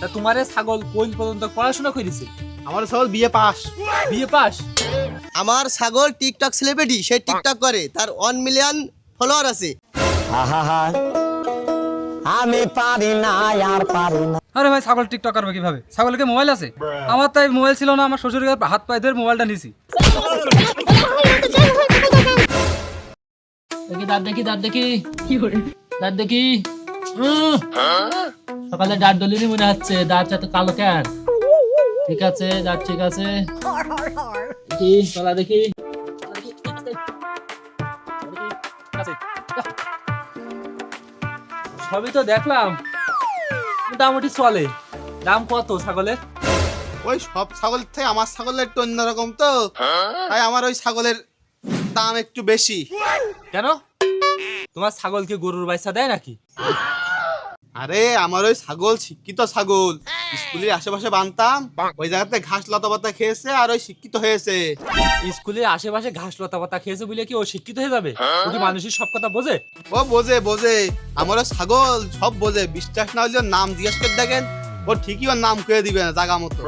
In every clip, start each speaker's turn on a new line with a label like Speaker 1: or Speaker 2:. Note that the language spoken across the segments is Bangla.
Speaker 1: তা তোমারে ছাগল কোন পর্যন্ত পড়াশোনা করেছে?
Speaker 2: আমার ছাগল বিয়ে পাস।
Speaker 1: বিয়ে পাস?
Speaker 3: আমার ছাগল টিকটক সেলিব্রিটি সে টিকটক করে তার ওয়ান মিলিয়ন ফলোয়ার আছে।
Speaker 4: আহা আমি পারি না আর পারি না।
Speaker 5: আরে ভাই ছাগল টিকটক করবে কীভাবে? ছাগলকে মোবাইল আছে? আমার তাই মোবাইল ছিল না আমার শ্বশুরের হাত পায়ে ধরে মোবাইলটা নিছি।
Speaker 1: দেখি দাঁত দেখি দাঁত দেখি। দাঁত দেখি। সকালে দাঁত দলিনি মনে হচ্ছে। দাঁত এত কালো কেন? ঠিক আছে দাঁত ঠিক আছে। দেখি গলা দেখি। সবই তো দেখলাম। মোটামুটি চলে। দাম কত ছাগলের?
Speaker 2: ওই সব ছাগল থেকে আমার ছাগলের একটু অন্যরকম তো। তাই আমার ওই ছাগলের দাম একটু বেশি।
Speaker 1: কেন? তোমার ছাগলকে গরুর বাইসা দেয় নাকি?
Speaker 2: আরে আমার ওই ছাগল শিক্ষিত ছাগল। স্কুলের আশেপাশে বানতাম ওই জায়গাতে ঘাস লতা পাতা খেয়েছে আর ওই শিক্ষিত হয়েছে।
Speaker 1: স্কুলের আশেপাশে ঘাস লতা পাতা খেয়েছে বলে কি ও শিক্ষিত হয়ে যাবে? ও কি মানুষের সব কথা বোঝে?
Speaker 2: ও বোঝে বোঝে। আমার ওই ছাগল সব বোঝে। বিশ্বাস না হলে ওর নাম জিজ্ঞেস করে দেখেন ও ঠিকই ওর নাম করে দিবে না জাগা মতো।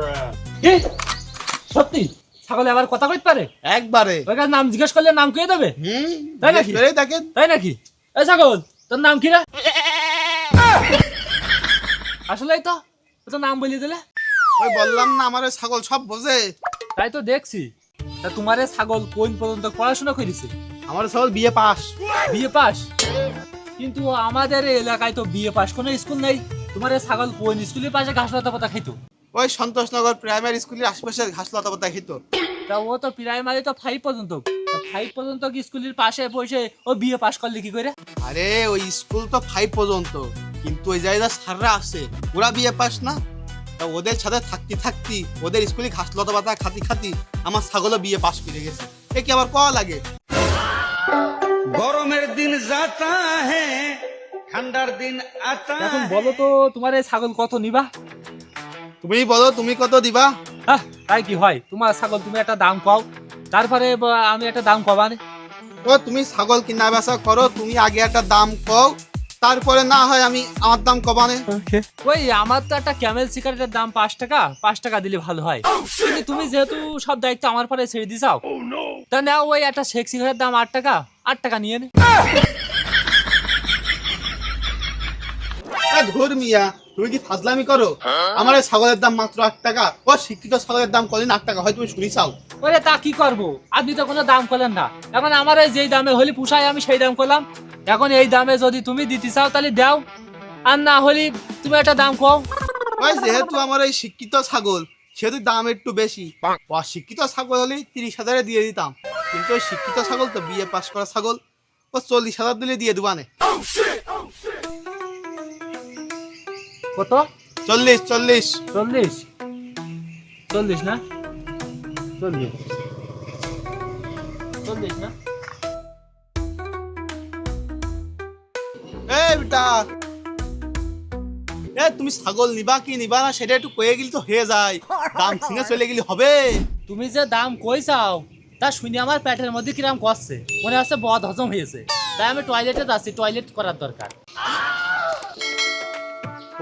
Speaker 1: সত্যি? ছাগলে আবার কথা কইতে পারে?
Speaker 2: একবারে।
Speaker 1: ওই কাছে নাম জিজ্ঞেস করলে নাম কে দেবে?
Speaker 2: হুম
Speaker 1: তাই নাকি? তাই নাকি? এই ছাগল তোর নাম কি রে? আসলেই তো ও তো নাম বলিয়ে দিলে?
Speaker 2: ওই বললাম না আমার ওই ছাগল সব বোঝে।
Speaker 1: তাই তো দেখছি। তা তোমার ছাগল কোন পর্যন্ত পড়াশোনা করেছে?
Speaker 2: আমার ছাগল বিয়ে পাস।
Speaker 1: বিয়ে পাস? কিন্তু আমাদের এলাকায় তো বিয়ে পাস কোনো স্কুল নেই। তোমার ছাগল কোন স্কুলের পাশে ঘাস লতা পাতা খাইতো?
Speaker 2: ওই সন্তোষনগর প্রাইমারি স্কুলের আশেপাশে ঘাস লতা পাতা খেত
Speaker 1: তা ও তো প্রাইমারি তো ফাইভ পর্যন্ত। ফাইভ পর্যন্ত কি স্কুলের পাশে বসে ও বিয়ে পাস করলে কি করে?
Speaker 2: আরে ওই স্কুল তো ফাইভ পর্যন্ত। কিন্তু ওই জায়গা স্যাররা আছে ওরা বিয়ে পাস না। তা ওদের সাথে থাকতে থাকতে ওদের স্কুলে ঘাস লতা পাতা খাতি খাতি আমার ছাগলও বিয়ে পাস করে গেছে। এ কি আবার কওয়া লাগে?
Speaker 6: গরমের দিন যাতা হে ঠান্ডার দিন আতা
Speaker 1: এখন বলো তো তোমার এই ছাগল কত নিবা?
Speaker 2: তুমি বলো তুমি কত দিবা?
Speaker 1: হ্যাঁ তাই কি হয়? তোমার ছাগল তুমি একটা দাম কও তারপরে আমি একটা দাম কবানে
Speaker 2: ও তুমি ছাগল কিনা বেচা করো তুমি আগে একটা দাম কও তারপরে না হয় আমি আমার দাম কবানে
Speaker 1: ওই আমার তো একটা ক্যামেল সিগারেটের দাম পাঁচ টাকা। পাঁচ টাকা দিলে ভালো হয়। কিন্তু তুমি যেহেতু সব দায়িত্ব আমার পরে ছেড়ে দিছাও তা নাও ওই একটা শেখ সিগারেটের দাম আট টাকা আট টাকা নিয়ে নে।
Speaker 2: এ ধুর মিয়া তুমি কি ফাজলামি করো? আমার ছাগলের দাম মাত্র আট টাকা। ও শিক্ষিত ছাগলের দাম কদিন আট টাকা হয় তুমি শুনি চাও
Speaker 1: ওরে তা কি করব? আপনি তো কোনো দাম করলেন না। এখন আমার যেই দামে হলে পুষায় আমি সেই দাম করলাম। এখন এই দামে যদি তুমি দিতে চাও তাহলে দাও। আর না হলে তুমি একটা দাম কও।
Speaker 2: ওই যেহেতু আমার এই শিক্ষিত ছাগল সেহেতু দাম একটু বেশি। অশিক্ষিত ছাগল হলে তিরিশ হাজারে দিয়ে দিতাম। কিন্তু ওই শিক্ষিত ছাগল তো বিয়ে পাস করা ছাগল। ও চল্লিশ হাজার দিলে দিয়ে দেবানে
Speaker 1: কত?
Speaker 2: চল্লিশ চল্লিশ।
Speaker 1: চল্লিশ? চল্লিশ না? চল্লিশ। চল্লিশ না?
Speaker 2: বেটা এ তুমি ছাগল নিবা কি নিবা না সেটা একটু কয়ে গেলি তো হয়ে যায়। দাম শুনে চলে গেলি হবে।
Speaker 1: তুমি যে দাম কই চাও তা শুনে আমার পেটের মধ্যে কিরাম করছে মনে হচ্ছে বদ হজম হয়েছে। তাই আমি টয়লেটে যাচ্ছি টয়লেট করার দরকার।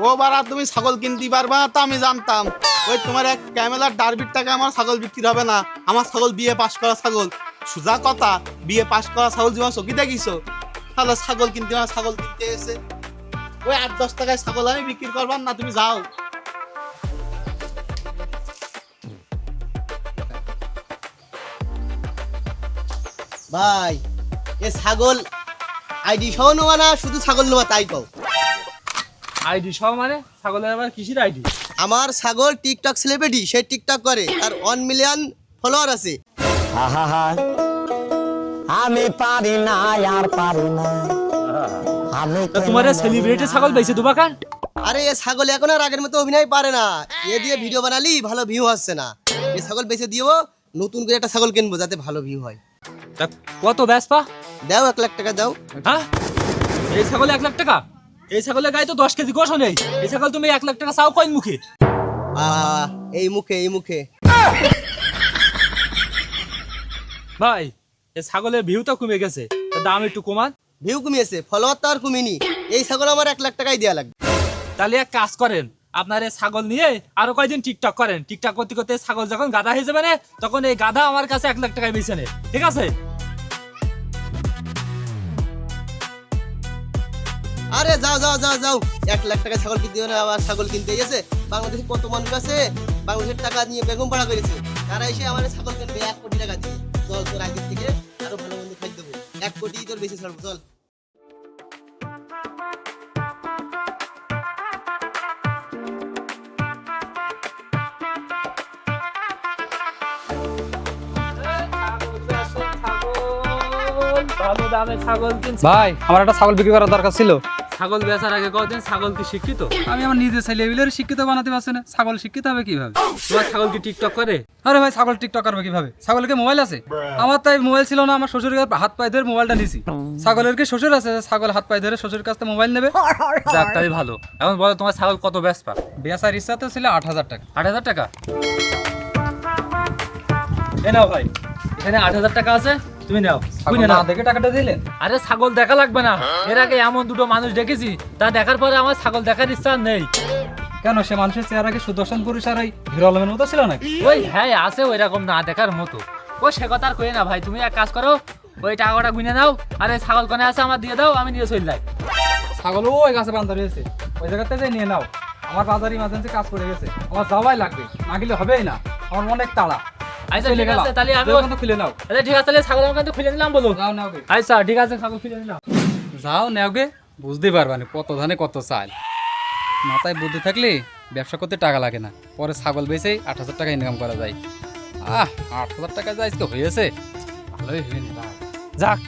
Speaker 2: ও বারা তুমি ছাগল কিনতে পারবা? তা আমি জানতাম। ওই তোমার এক ক্যামেলার ডারবির টাকা আমার ছাগল বিক্রি হবে না। আমার ছাগল বিয়ে পাশ করা ছাগল। সোজা কথা বিয়ে পাশ করা ছাগল জীবন চকি দেখিছো তাহলে ছাগল কিনতে আমার ছাগল কিনতে এসে। ওই আট দশ টাকায় ছাগল আমি বিক্রি করবার না তুমি যাও।
Speaker 3: ভাই এ ছাগল আইডি সহ নেওয়া না শুধু ছাগল নেওয়া তাই কও।
Speaker 1: আইডি সব মানে? ছাগলের আবার কিসির আইডি?
Speaker 3: আমার ছাগল টিকটক সেলিব্রিটি সে টিকটক করে তার ওয়ান মিলিয়ন ফলোয়ার আছে।
Speaker 4: আহা আমি পারি না আর পারি না। আমি
Speaker 1: তা তোমার সেলিব্রিটি ছাগল বেঁচে দেবা কান
Speaker 3: আরে এ ছাগল এখন আর আগের মতো অভিনয় পারে না। এ দিয়ে ভিডিও বানালি ভালো ভিউ আসছে না। এ ছাগল বেঁচে দিও নতুন করে একটা ছাগল কিনবো যাতে ভালো ভিউ হয়।
Speaker 1: তা কত ব্যাসপা
Speaker 3: দাও এক লাখ টাকা দাও।
Speaker 1: হ্যাঁ? এই ছাগল এক লাখ টাকা? এই ছাগলের গায়ে তো দশ কেজি গোশও নেই। এই ছাগল তুমি এক লাখ টাকা চাও কইন মুখে?
Speaker 3: আহ, এই মুখে এই মুখে।
Speaker 1: ভাই ছাগলের ভিউ তো কমে গেছে। দাম একটু কমান।
Speaker 3: ভিউ কমিয়েছে ফলোয়ার তো আর কমিনি। এই ছাগল আমার এক লাখ টাকাই দেওয়া লাগবে।
Speaker 1: তাহলে এক কাজ করেন আপনার এই ছাগল নিয়ে আরও কয়দিন টিকটক করেন। টিকটক করতে করতে ছাগল যখন গাধা হয়ে যাবে না তখন এই গাধা আমার কাছে এক লাখ টাকায় বেছে ঠিক আছে?
Speaker 3: আরে যাও যাও যাও যাও। এক লাখ টাকা ছাগল কিনতে হবে আবার ছাগল কিনতে গেছে। বাংলাদেশে কত মানুষ আছে বাংলাদেশের টাকা নিয়ে বেগম পাড়া করেছে। তারা এসে আমার ছাগল কিনবে এক কোটি টাকা দিয়ে চল তোর আগের থেকে এক কোটি তোর বেশি ছাড়বো চল।
Speaker 5: ভাই আমার একটা ছাগল বিক্রি করার দরকার ছিল।
Speaker 1: ছাগল বেচার আগে কদিন ছাগল কি শিক্ষিত?
Speaker 5: আমি আমার নিজের ছেলে এগুলোর শিক্ষিত বানাতে পারছি না। ছাগল শিক্ষিত হবে কীভাবে?
Speaker 1: তোমার ছাগল কি টিকটক করে?
Speaker 5: আরে ভাই ছাগল টিকটক করবে কীভাবে? ছাগলের কি মোবাইল আছে? আমার তাই মোবাইল ছিল না আমার শ্বশুরের কাছে হাত পায়ে ধরে মোবাইলটা নিছি। ছাগলের কি শ্বশুর আছে? ছাগল হাত পায়ে ধরে শ্বশুরের কাছ থেকে মোবাইল নেবে?
Speaker 1: যাক তাই ভালো। এখন বলো তোমার ছাগল কত ব্যস্ত
Speaker 5: বেচার ইচ্ছা তো ছিল আট হাজার টাকা।
Speaker 1: আট হাজার টাকা? এ নাও ভাই এখানে আট হাজার টাকা আছে। তুমি নাও বুঝে নাও।
Speaker 5: দেখে টাকাটা দিলেন?
Speaker 1: আরে ছাগল দেখা লাগবে না। এর আগে এমন দুটো মানুষ দেখেছি তা দেখার পরে আমার ছাগল দেখার ইচ্ছা নেই।
Speaker 5: কেন সে মানুষের চেহারা কি সুদর্শন পুরুষ আর ওই হিরো আলমের মতো ছিল নাকি?
Speaker 1: ওই হ্যাঁ আছে ওই রকম না দেখার মতো। ও সে কথা আর কই না ভাই তুমি এক কাজ করো ওই টাকাটা গুনে নাও আরে ছাগল কোনে আছে আমার দিয়ে দাও আমি নিয়ে চলে যাই।
Speaker 5: ছাগল ওই গাছে বান্ধা রয়েছে। ওই জায়গাতে যাই নিয়ে নাও। আমার বাজার ইমার্জেন্সি কাজ পড়ে গেছে। আমার যাওয়াই লাগবে না গেলে হবেই না। আমার অনেক তাড়া।
Speaker 1: আচ্ছা ঠিক আছে তাহলে আমি
Speaker 5: ওখানে খুলে নাও।
Speaker 1: আচ্ছা ঠিক আছে তাহলে ছাগল আমার খুলে নিলাম বলো।
Speaker 5: যাও নাও
Speaker 1: আচ্ছা ঠিক আছে ছাগল খুলে নিলাম।
Speaker 5: যাও নেও গে। বুঝতেই পারবা না কত ধানে কত চাল। মাথায় বুদ্ধি থাকলে ব্যবসা করতে টাকা লাগে না। পরে ছাগল বেচেই আট হাজার টাকা ইনকাম করা যায়। আহ আট হাজার টাকা যা আজকে হয়েছে ভালোই হয়নি
Speaker 1: যাক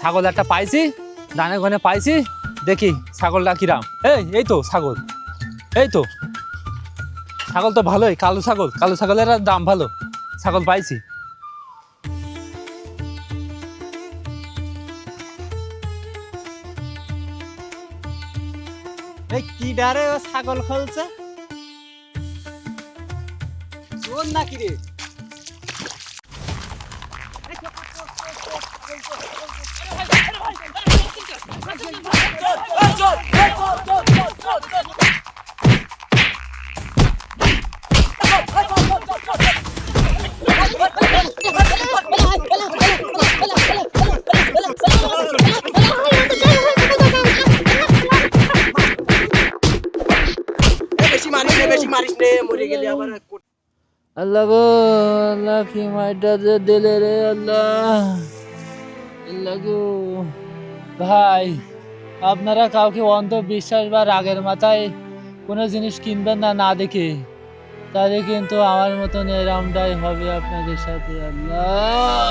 Speaker 1: ছাগল একটা পাইছি দানে গনে পাইছি দেখি ছাগলটা কিরাম। এই এই তো ছাগল। এই তো। ছাগল তো ভালোই কালো ছাগল কালো ছাগলের আর দাম ভালো। ছাগল পাইছি।
Speaker 4: কি ডারে ও ছাগল খলছে। চোর নাকি রে
Speaker 1: আল্লাহ গো, আল্লাহ কি মাইটা যে দিলে রে আল্লাহ। আল্লাহ গো। ভাই, আপনারা কাউকে অন্ধবিশ্বাস বা রাগের মাথায় কোনো জিনিস কিনবেন না না দেখে। তাহলে কিন্তু আমার মতন এরামটাই হবে আপনাদের সাথে আল্লাহ।